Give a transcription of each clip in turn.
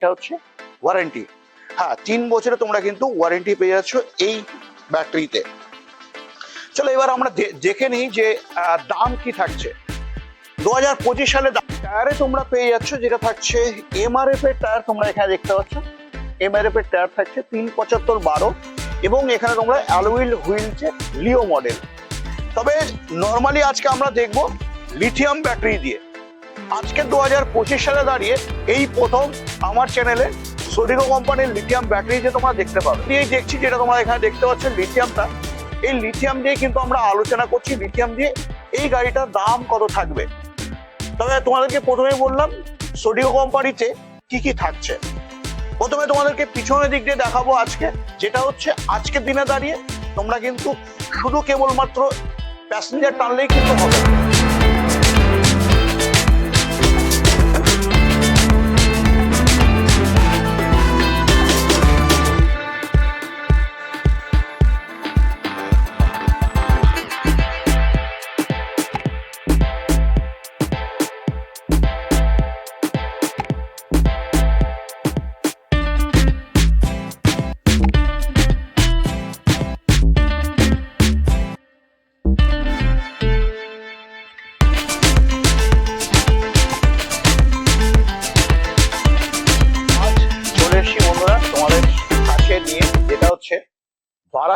এটা হচ্ছে ওয়ারেন্টি হ্যাঁ তিন বছরে তোমরা কিন্তু ওয়ারেন্টি পেয়ে যাচ্ছ এই ব্যাটারিতে চলো এবার আমরা দেখে নিই যে দাম কি থাকছে। দু হাজার পঁচিশ সালে টায়ারে তোমরা পেয়ে যাচ্ছ, যেটা থাকছে এমআরএফ এর টায়ার তোমরা এখানে দেখতে পাচ্ছ। এমআরএফ এর টায়ার থাকছে তিন পঁচাত্তর বারো এবং এখানে তোমরা অ্যালুইল হুইলছে লিও মডেল তবে নর্মালি আজকে আমরা দেখব লিথিয়াম ব্যাটারি দিয়ে। আজকে দু হাজার পঁচিশ সালে দাঁড়িয়ে এই প্রথম আমার চ্যানেলে সোডিগো কোম্পানির লিথিয়াম ব্যাটারি যে তোমরা দেখতে পাবে। এই দেখছি যেটা তোমরা এখানে দেখতে পাচ্ছ লিথিয়ামটা এই লিথিয়াম দিয়ে কিন্তু আমরা আলোচনা করছি লিথিয়াম দিয়ে এই গাড়িটার দাম কত থাকবে। তবে তোমাদেরকে প্রথমে বললাম সোডিও কোম্পানিতে কি কি থাকছে। প্রথমে তোমাদেরকে পিছনের দিক দিয়ে দেখাবো আজকে, যেটা হচ্ছে আজকের দিনে দাঁড়িয়ে তোমরা কিন্তু শুধু কেবলমাত্র প্যাসেঞ্জার টানলেই কিন্তু হবে।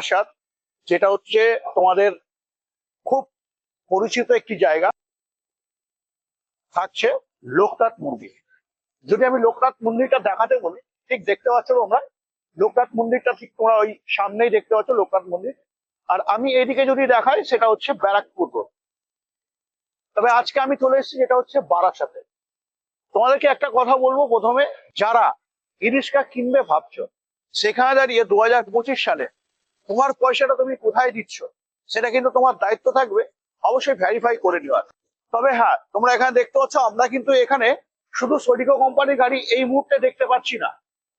বারাসাত যেটা হচ্ছে তোমাদের খুব পরিচিত একটি জায়গা থাকছে লোকনাথ মন্দির। যদি আমি লোকনাথ মন্দিরটা দেখাতে বলি, ঠিক দেখতে পাচ্ছ তোমরা, লোকনাথ মন্দিরটা ঠিক তোমরা ওই সামনেই দেখতে পাচ্ছ লোকনাথ মন্দির। আর আমি এইদিকে যদি দেখাই, সেটা হচ্ছে ব্যারাকপুর তবে আজকে আমি চলে এসেছি, যেটা হচ্ছে বারাসাতে। তোমাদেরকে একটা কথা বলব, প্রথমে যারা ইরিস্কা কিনবে ভাবছ, সেখানে দাঁড়িয়ে দু সালে তোমার পয়সাটা তুমি কোথায় দিচ্ছ, সেটা কিন্তু তোমার দায়িত্ব থাকবে, অবশ্যই ভেরিফাই করে নেওয়ার। তবে হ্যাঁ তোমরা এখানে দেখতে পাচ্ছ, আমরা কিন্তু এখানে শুধু সোডিকো কোম্পানির গাড়ি এই মুহূর্তে দেখতে পাচ্ছি না।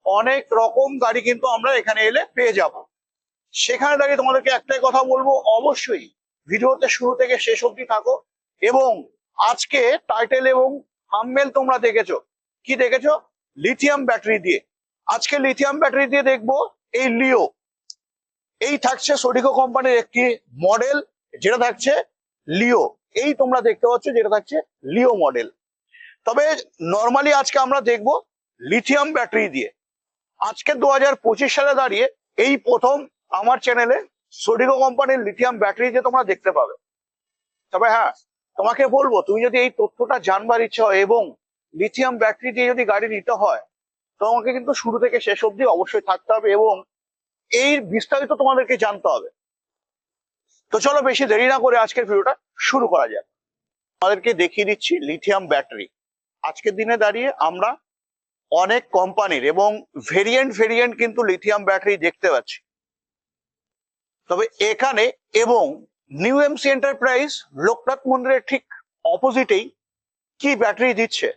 অনেক রকম গাড়ি কিন্তু আমরা এখানে এলে পেয়ে যাব। সেখানে দাঁড়িয়ে তোমাদেরকে একটাই কথা বলব, অবশ্যই ভিডিওতে শুরু থেকে শেষ অবধি থাকো এবং আজকে টাইটেল এবং হামমেল তোমরা দেখেছ। কি দেখেছ? লিথিয়াম ব্যাটারি দিয়ে। আজকে লিথিয়াম ব্যাটারি দিয়ে দেখব এই লিও এই থাকছে সোডিকো কোম্পানির একটি মডেল যেটা থাকছে লিও এই তোমরা দেখতে পাচ্ছ যেটা থাকছে লিও মডেল তবে নর্মালি আজকে আমরা দেখব লিথিয়াম ব্যাটারি দিয়ে। আজকে দু হাজার পঁচিশ সালে দাঁড়িয়ে এই প্রথম আমার চ্যানেলে সোডিকো কোম্পানির লিথিয়াম ব্যাটারি যে তোমরা দেখতে পাবে। তবে হ্যাঁ তোমাকে বলব, তুমি যদি এই তথ্যটা জানবার ইচ্ছা হয় এবং লিথিয়াম ব্যাটারি দিয়ে যদি গাড়ি নিতে হয়, তোমাকে কিন্তু শুরু থেকে শেষ অবধি অবশ্যই থাকতে হবে এবং এই বিস্তারিত তোমাদেরকে জানতে হবে। তো চলো বেশি দেরি না করে আজকের ভিডিওটা শুরু করা যাক। আমাদেরকে দেখিয়ে দিচ্ছি লিথিয়াম ব্যাটারি আজকের দিনে দাঁড়িয়ে আমরা অনেক কোম্পানির এবং ভেরিয়েন্ট ভেরিয়েন্ট কিন্তু লিথিয়াম ব্যাটারি দেখতে পাচ্ছি। তবে এখানে এবং নিউ এমসি এন্টারপ্রাইজ লোকনাথ মন্দিরের ঠিক অপোজিটেই কি ব্যাটারি দিচ্ছে?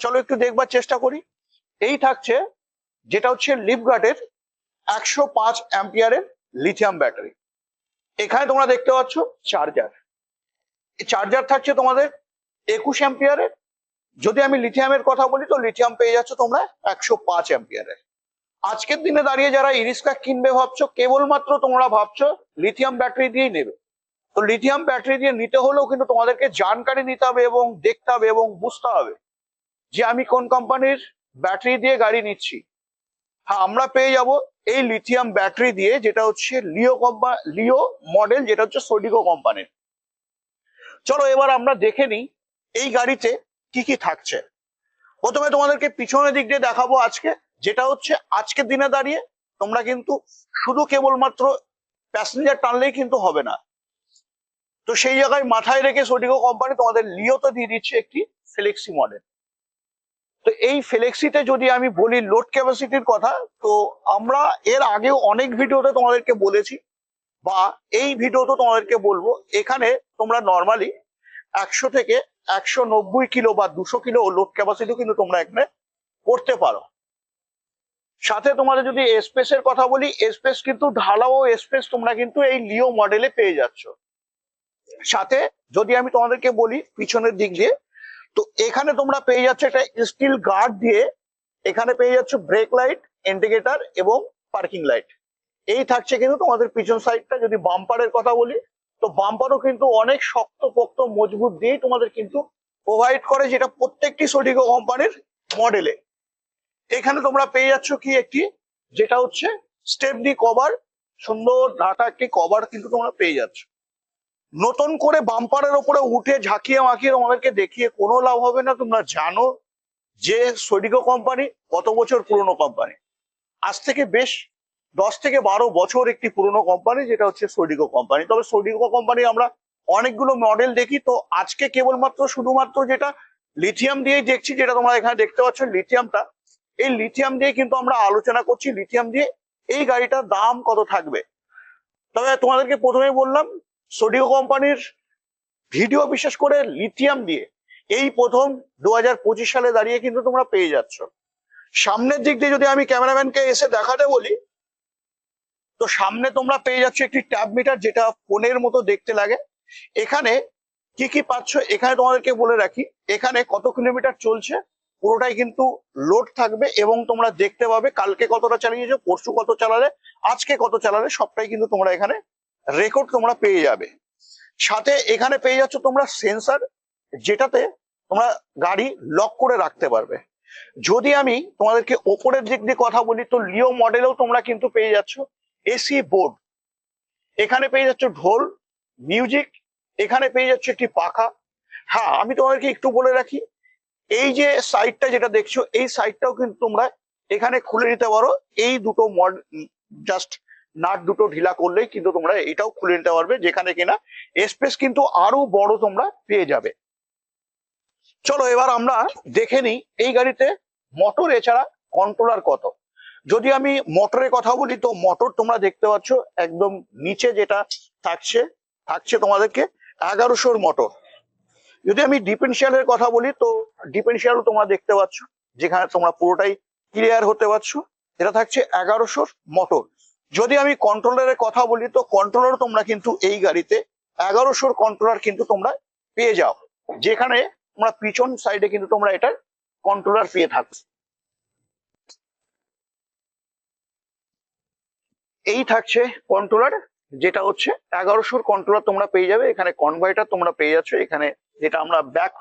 চলো একটু দেখবার চেষ্টা করি। এই থাকছে, যেটা হচ্ছে লিপগার্ডের একশো পাঁচ অ্যাম্পিয়ারের লিথিয়াম ব্যাটারি এখানে তোমরা দেখতে পাচ্ছ চার্জার চার্জার থাকছে তোমাদের একুশ অ্যাম্পিয়ারের। যদি আমি লিথিয়ামের কথা বলি, তো লিথিয়াম পেয়ে যাচ্ছ তোমরা একশো পাঁচ অ্যাম্পিয়ারের। আজকের দিনে দাঁড়িয়ে যারা ইরিস্কা কিনবে ভাবছ, কেবলমাত্র তোমরা ভাবছ লিথিয়াম ব্যাটারি দিয়েই নেবে। তো লিথিয়াম ব্যাটারি দিয়ে নিতে হলেও কিন্তু তোমাদেরকে জানকারি নিতে হবে এবং দেখতে হবে এবং বুঝতে হবে যে আমি কোন কোম্পানির ব্যাটারি দিয়ে গাড়ি নিচ্ছি। আমরা পেয়ে যাব এই লিথিয়াম ব্যাটারি দিয়ে যেটা হচ্ছে লিও কোম্পা লিও মডেল যেটা হচ্ছে সোডিকো কোম্পানির চলো এবার আমরা দেখে নিই এই গাড়িতে কি কি থাকছে। প্রথমে তোমাদেরকে পিছনের দিক দিয়ে দেখাবো আজকে, যেটা হচ্ছে আজকের দিনে দাঁড়িয়ে তোমরা কিন্তু শুধু কেবলমাত্র প্যাসেঞ্জার টানলেই কিন্তু হবে না। তো সেই জায়গায় মাথায় রেখে সোডিকো কোম্পানি তোমাদের লিওতে দিয়ে দিচ্ছে একটি ফ্লেক্সি মডেল তো এই ফ্লেক্সিতে যদি আমি বলি লোড ক্যাপাসিটির কথা, তো আমরা এর আগেও অনেক ভিডিওতে তোমাদেরকে বলেছি বা এই ভিডিওতে তোমাদেরকে বলব, এখানে তোমরা নর্মালি একশো থেকে একশো নব্বই কিলো বা দুশো কিলো লোড ক্যাপাসিটি কিন্তু তোমরা এখানে করতে পারো। সাথে তোমাদের যদি এসপেসের কথা বলি এসপেস কিন্তু ঢালাও এসপেস তোমরা কিন্তু এই লিও মডেলে পেয়ে যাচ্ছ। সাথে যদি আমি তোমাদেরকে বলি, পিছনের দিক দিয়ে তো এখানে তোমরা পেয়ে যাচ্ছ একটা স্টিল গার্ড দিয়ে, এখানে পেয়ে যাচ্ছ ব্রেক লাইট ইন্ডিকেটার এবং পার্কিং লাইট এই থাকছে কিন্তু তোমাদের পিছন সাইডটা যদি বাম্পারের কথা বলি, তো বাম্পারও কিন্তু অনেক শক্ত পোক্ত মজবুত দিয়ে তোমাদের কিন্তু প্রোভাইড করে যেটা প্রত্যেকটি সোডিগো কোম্পানির মডেলে এখানে তোমরা পেয়ে যাচ্ছ কি একটি, যেটা হচ্ছে স্টেপনি কভার সুন্দর ঢাকা একটি কভার কিন্তু তোমরা পেয়ে যাচ্ছ। নতুন করে বাম্পারের ওপরে উঠে ঝাঁকিয়ে মাখিয়ে তোমাদেরকে দেখিয়ে কোনো লাভ হবে না, তোমরা জানো যে সোডিগো কোম্পানি কত বছর পুরনো কোম্পানি। আজ থেকে বেশ দশ থেকে বারো বছর একটি পুরনো কোম্পানি, যেটা হচ্ছে সোডিগো কোম্পানি। তবে সোডিগো কোম্পানি আমরা অনেকগুলো মডেল দেখি, তো আজকে কেবলমাত্র শুধুমাত্র যেটা লিথিয়াম দিয়েই দেখছি, যেটা তোমরা এখানে দেখতে পাচ্ছ লিথিয়ামটা এই লিথিয়াম দিয়ে কিন্তু আমরা আলোচনা করছি লিথিয়াম দিয়ে এই গাড়িটার দাম কত থাকবে। তবে তোমাদেরকে প্রথমেই বললাম সোডিও কোম্পানির ভিডিও বিশেষ করে লিথিয়াম দিয়ে এই প্রথম দুহাজার পঁচিশ সালে দাঁড়িয়ে কিন্তু তোমরা পেয়ে যাচ্ছ। সামনের দিক দিয়ে যদি আমি ক্যামেরাম্যানকে এসে দেখাতে বলি, তো সামনে তোমরা পেয়ে যাচ্ছ একটি ট্যাব মিটার যেটা ফোনের মতো দেখতে লাগে। এখানে কি কি পাচ্ছ এখানে তোমাদেরকে বলে রাখি, এখানে কত কিলোমিটার চলছে পুরোটাই কিন্তু লোড থাকবে এবং তোমরা দেখতে পাবে কালকে কতটা চালিয়েছো, পরশু কত চালালে, আজকে কত চালালে, সবটাই কিন্তু তোমরা এখানে রেকর্ড তোমরা পেয়ে যাবে। সাথে এখানে পেয়ে যাচ্ছ তোমরা সেন্সার যেটাতে তোমরা গাড়ি লক করে রাখতে পারবে। যদি আমি তোমাদেরকে ওপরের দিক দিয়ে কথা বলি, তো লিও মডেলেও তোমরা কিন্তু পেয়ে যাচ্ছ এসি বোর্ড এখানে পেয়ে যাচ্ছ ঢোল মিউজিক এখানে পেয়ে যাচ্ছ একটি পাখা। হ্যাঁ আমি তোমাদেরকে একটু বলে রাখি, এই যে সাইডটা যেটা দেখছ, এই সাইডটাও কিন্তু তোমরা এখানে খুলে নিতে পারো। এই দুটো মড জাস্ট নাট দুটো ঢিলা করলেই কিন্তু তোমরা এটাও খুলে নিতে পারবে যেখানে কিনা স্পেস কিন্তু আরও বড় তোমরা পেয়ে যাবে। চলো এবার আমরা দেখে নিই এই গাড়িতে মোটর এছাড়া কন্ট্রোলার কত। যদি আমি মোটরের কথা বলি তো মোটর তোমরা দেখতে পাচ্ছ একদম নিচে যেটা থাকছে থাকছে তোমাদেরকে এগারোশোর মোটর যদি আমি ডিফেন্সিয়ালের কথা বলি তো ডিফেন্সিয়ালও তোমরা দেখতে পাচ্ছ, যেখানে তোমরা পুরোটাই ক্লিয়ার হতে পারছ, এটা থাকছে এগারোশোর মোটর যদি আমি কন্ট্রোলারের কথা বলি, তো কন্ট্রোলার তোমরা কিন্তু এই গাড়িতে এগারোশোর কন্ট্রোলার কিন্তু তোমরা পেয়ে যাও। যেখানে তোমরা পিছন সাইডে কিন্তু তোমরা এটার কন্ট্রোলার পেয়ে থাকো। এই থাকছে কন্ট্রোলার যেটা হচ্ছে এগারোশোর কন্ট্রোলার তোমরা পেয়ে যাবে। এখানে কনভার্টার তোমরা পেয়ে যাচ্ছ। এখানে যেটা আমরা ব্যাক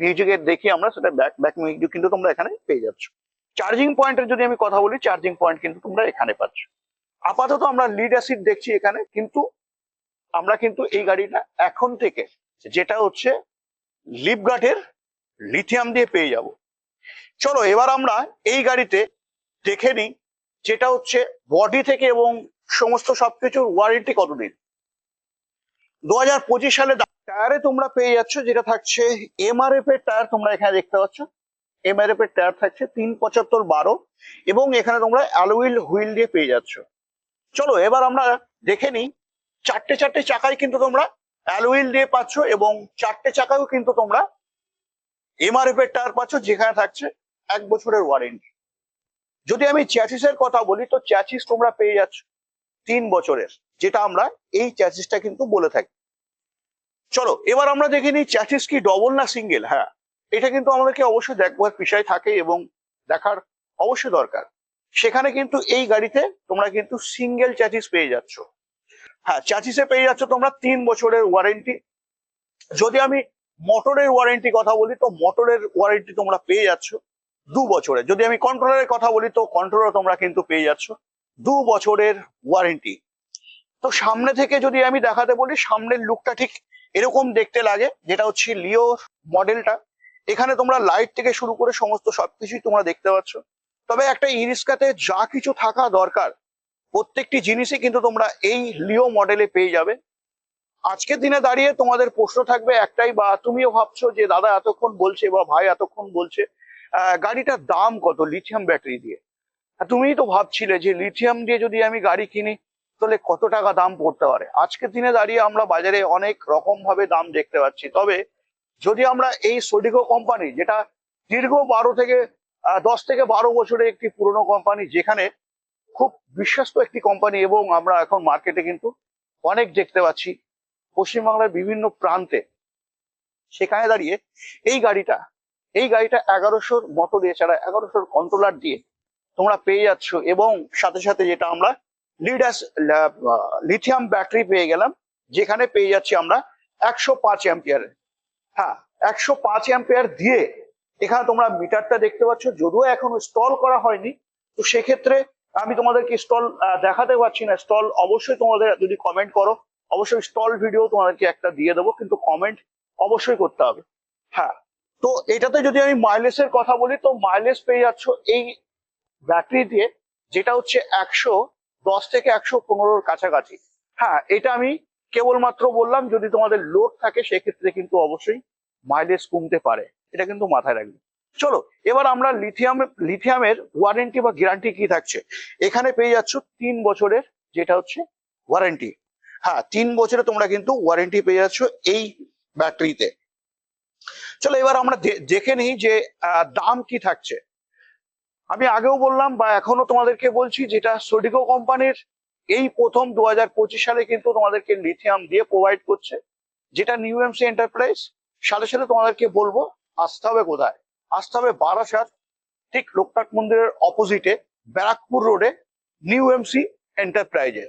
মিউজিকের দেখি আমরা, সেটা ব্যাক ব্যাক মিউজিক কিন্তু তোমরা এখানে পেয়ে যাচ্ছ। চার্জিং পয়েন্টের যদি আমি কথা বলি চার্জিং পয়েন্ট কিন্তু তোমরা এখানে পাচ্ছ। আপাতত আমরা লিড অ্যাসিড দেখছি এখানে, কিন্তু আমরা কিন্তু এই গাড়িটা এখন থেকে যেটা হচ্ছে লিপগার্ডের লিথিয়াম দিয়ে পেয়ে যাব। চলো এবার আমরা এই গাড়িতে দেখে নিই যেটা হচ্ছে বডি থেকে এবং সমস্ত সবকিছুর ওয়ারেন্টি কতদিন দু হাজার পঁচিশ সালে টায়ারে তোমরা পেয়ে যাচ্ছ, যেটা থাকছে এমআরএফ এর টায়ার তোমরা এখানে দেখতে পাচ্ছ। এমআরএফ এর টায়ার থাকছে তিন পঁচাত্তর বারো এবং এখানে তোমরা অ্যালোউইল হুইল দিয়ে পেয়ে যাচ্ছ। চলো, এবার আমরা দেখে নিই। চারটে চারটে চাকায় কিন্তু তোমরা অ্যালোউইল দিয়ে পাচ্ছ এবং চারটে চাকাও কিন্তু তোমরা এমআরএফ এর টায়ার পাচ্ছ, যেখানে থাকছে এক বছরের ওয়ারেন্টি যদি আমি চ্যাচিসের কথা বলি, তো চ্যাচিস তোমরা পেয়ে যাচ্ছ তিন বছরের, যেটা আমরা এই চ্যাচিসটা কিন্তু বলে থাকি। চলো, এবার আমরা দেখে নিই চ্যাচিস কি ডবল না সিঙ্গেল হ্যাঁ এটা কিন্তু আমাদেরকে অবশ্যই দেখবার বিষয় থাকে এবং দেখার অবশ্যই দরকার। সেখানে কিন্তু এই গাড়িতে তোমরা কিন্তু সিঙ্গেল চ্যাচিস পেয়ে যাচ্ছ। হ্যাঁ চ্যাচিসে পেয়ে যাচ্ছ তোমরা তিন বছরের ওয়ারেন্টি যদি আমি মোটরের ওয়ারেন্টি কথা বলি, তো মোটরের ওয়ারেন্টি তোমরা পেয়ে যাচ্ছ দু বছরের যদি আমি কন্ট্রোলারের কথা বলি, তো কন্ট্রোলার তোমরা কিন্তু পেয়ে যাচ্ছ দু বছরের ওয়ারেন্টি তো সামনে থেকে যদি আমি দেখাতে বলি, সামনের লুকটা ঠিক এরকম দেখতে লাগে, যেটা হচ্ছে লিও মডেলটা এখানে তোমরা লাইট থেকে শুরু করে সমস্ত সবকিছুই তোমরা দেখতে পাচ্ছ। তবে একটা ইরিস্কাতে যা কিছু থাকা দরকার, প্রত্যেকটি জিনিসই কিন্তু তোমরা এই লিও মডেলে পেয়ে যাবে। আজকের দিনে দাঁড়িয়ে তোমাদের প্রশ্ন থাকবে একটাই, বা তুমিও ভাবছ যে, দাদা, এতক্ষণ বলছে বা ভাই এতক্ষণ বলছে গাড়িটার দাম কত লিথিয়াম ব্যাটারি দিয়ে? তুমিই তো ভাবছিলে যে, লিথিয়াম দিয়ে যদি আমি গাড়ি কিনি, তাহলে কত টাকা দাম পড়তে পারে? আজকের দিনে দাঁড়িয়ে আমরা বাজারে অনেক রকম ভাবে দাম দেখতে পাচ্ছি। তবে যদি আমরা এই সোডিগো কোম্পানি যেটা দীর্ঘ বারো থেকে দশ থেকে বারো বছরের একটি পুরনো কোম্পানি যেখানে খুব বিশ্বস্ত একটি কোম্পানি এবং আমরা এখন মার্কেটে কিন্তু অনেক দেখতে পাচ্ছি। পশ্চিমবাংলার বিভিন্ন প্রান্তে সেখানে দাঁড়িয়ে এই গাড়িটা এই গাড়িটা এগারোশোর মোটর এছাড়া এগারোশোর কন্ট্রোলার দিয়ে তোমরা পেয়ে যাচ্ছ এবং সাথে সাথে যেটা আমরা লিডাস লিথিয়াম ব্যাটারি পেয়ে গেলাম, যেখানে পেয়ে যাচ্ছি আমরা একশো পাঁচ অ্যাম্পিয়ার হ্যাঁ একশো পাঁচ অ্যাম্পিয়ার দিয়ে এখানে তোমরা মিটারটা দেখতে পাচ্ছ, যদিও এখনও স্টল করা হয়নি, তো সেক্ষেত্রে আমি তোমাদেরকে স্টল দেখাতে পারছি না। স্টল অবশ্যই তোমাদের যদি কমেন্ট করো, অবশ্যই স্টল ভিডিও তোমাদেরকে একটা দিয়ে দেবো, কিন্তু কমেন্ট অবশ্যই করতে হবে। হ্যাঁ তো এটাতে যদি আমি মাইলেজের কথা বলি, তো মাইলেজ পেয়ে যাচ্ছ এই ব্যাটারি দিয়ে, যেটা হচ্ছে একশো দশ থেকে একশো পনেরোর কাছাকাছি। হ্যাঁ এটা আমি কেবলমাত্র বললাম, যদি তোমাদের লোড থাকে, সেক্ষেত্রে কিন্তু অবশ্যই মাইলেজ কমতে পারে। এটা কিন্তু মাথায় রাখবে। চলো, এবার আমরা লিথিয়াম লিথিয়ামের ওয়ারেন্টি বা গ্যারান্টি কি থাকছে? এখানে পেয়ে যাচ্ছ তিন বছরের যেটা হচ্ছে ওয়ারেন্টি হ্যাঁ তিন বছরে তোমরা কিন্তু ওয়ারেন্টি পেয়ে যাচ্ছ এই ব্যাটারিতে চলো, এবার আমরা দেখে নিই যে দাম কি থাকছে। আমি আগেও বললাম বা এখনও তোমাদেরকে বলছি যেটা সোডিকো কোম্পানির এই প্রথম দু হাজার পঁচিশ সালে কিন্তু তোমাদেরকে লিথিয়াম দিয়ে প্রোভাইড করছে, যেটা নিউ এমসি এন্টারপ্রাইজ সাথে সাথে তোমাদেরকে বলব আসতে হবে কোথায়? আসতে হবে বারাসাত, ঠিক লোকনাথ মন্দিরের অপোজিটে ব্যারাকপুর রোডে নিউ এমসি এন্টারপ্রাইজে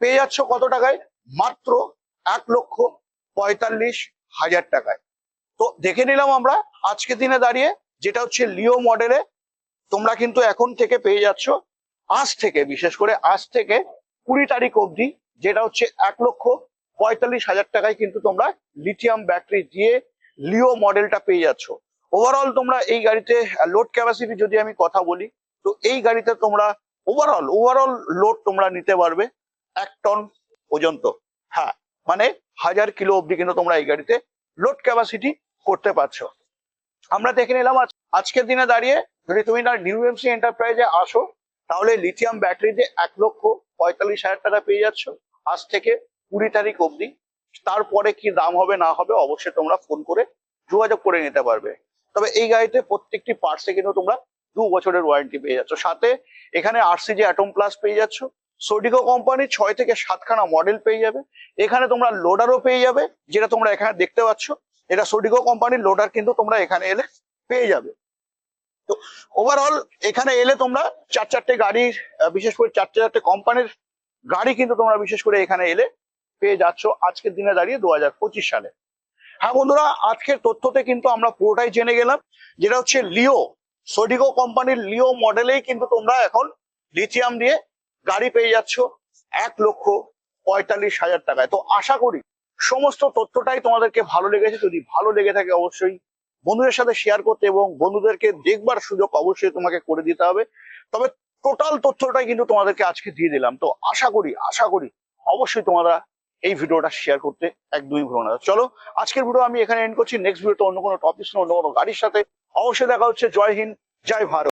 পেয়ে যাচ্ছ কত টাকায়? মাত্র এক লক্ষ পঁয়তাল্লিশ হাজার টাকায়। তো দেখে নিলাম আমরা আজকে দিনে দাঁড়িয়ে, যেটা হচ্ছে লিও মডেলে তোমরা কিন্তু এখন থেকে পেয়ে যাচ্ছ, আজ থেকে, বিশেষ করে আজ থেকে কুড়ি তারিখ অবধি, যেটা হচ্ছে এক লক্ষ পঁয়তাল্লিশ হাজার টাকায় কিন্তু তোমরা লিথিয়াম ব্যাটারি দিয়ে লিও মডেলটা পেয়ে যাচ্ছ। ওভারঅল তোমরা এই গাড়িতে লোড ক্যাপাসিটি যদি আমি কথা বলি, তো এই গাড়িতে তোমরা ওভারঅল ওভারঅল লোড তোমরা নিতে পারবে এক টন পর্যন্ত। হ্যাঁ মানে হাজার কিলো অবধি কিন্তু তোমরা এই গাড়িতে লোড ক্যাপাসিটি করতে পারছ। আমরা দেখে নিলাম আজ- আজকের দিনে দাঁড়িয়ে যদি তুমি না নিউ এমসি এন্টারপ্রাইজে আসো, তাহলে লিথিয়াম ব্যাটারিতে এক লক্ষ পঁয়তাল্লিশ হাজার টাকা পেয়ে যাচ্ছ। আজ থেকে কুড়ি তারিখ অবধি তারপরে কি দাম হবে না হবে অবশ্যই তোমরা ফোন করে যোগাযোগ করে নিতে পারবে। তবে এই গাড়িতে প্রত্যেকটি পার্টসে কিন্তু তোমরা দু বছরের ওয়ারেন্টি পেয়ে যাচ্ছ। সাথে এখানে আরসিজি অ্যাটম প্লাস পেয়ে যাচ্ছ। সোডিকো কোম্পানি ছয় থেকে সাতখানা মডেল পেয়ে যাবে। এখানে তোমরা লোডারও পেয়ে যাবে, যেটা তোমরা এখানে দেখতে পাচ্ছ। এটা সোডিকো কোম্পানির লোডার কিন্তু তোমরা এখানে এলে পেয়ে যাবে। তো ওভারঅল এখানে এলে তোমরা চার চারটে গাড়ির বিশেষ করে চার চারটে কোম্পানির গাড়ি কিন্তু তোমরা বিশেষ করে এখানে এলে পেয়ে যাচ্ছ আজকের দিনে দাঁড়িয়ে দু হাজার পঁচিশ সালে। হ্যাঁ বন্ধুরা, আজকের তথ্যতে কিন্তু আমরা পুরোটাই জেনে গেলাম, যেটা হচ্ছে লিও সোডিগো কোম্পানির লিও মডেলেই কিন্তু তোমরা এখন লিথিয়াম দিয়ে গাড়ি পেয়ে যাচ্ছ এক লক্ষ পঁয়তাল্লিশ হাজার টাকায়। তো আশা করি সমস্ত তথ্যটাই তোমাদেরকে ভালো লেগেছে। যদি ভালো লেগে থাকে অবশ্যই বন্ধুদের সাথে শেয়ার করতে এবং বন্ধুদেরকে দেখবার সুযোগ অবশ্যই তোমাকে করে দিতে হবে। তবে টোটাল তথ্যটাই কিন্তু তোমাদেরকে আজকে দিয়ে দিলাম। তো আশা করি আশা করি অবশ্যই তোমরা এই ভিডিওটা শেয়ার করতে একদমই ভুলো না। চলো, আজকের ভিডিও আমি এখানে এন্ড করছি। নেক্সট ভিডিওতে অন্য কোনো টপিক অন্য কোনো গাড়ির সাথে অবশ্যই দেখা হচ্ছে। জয় হিন্দ, জয় ভারত।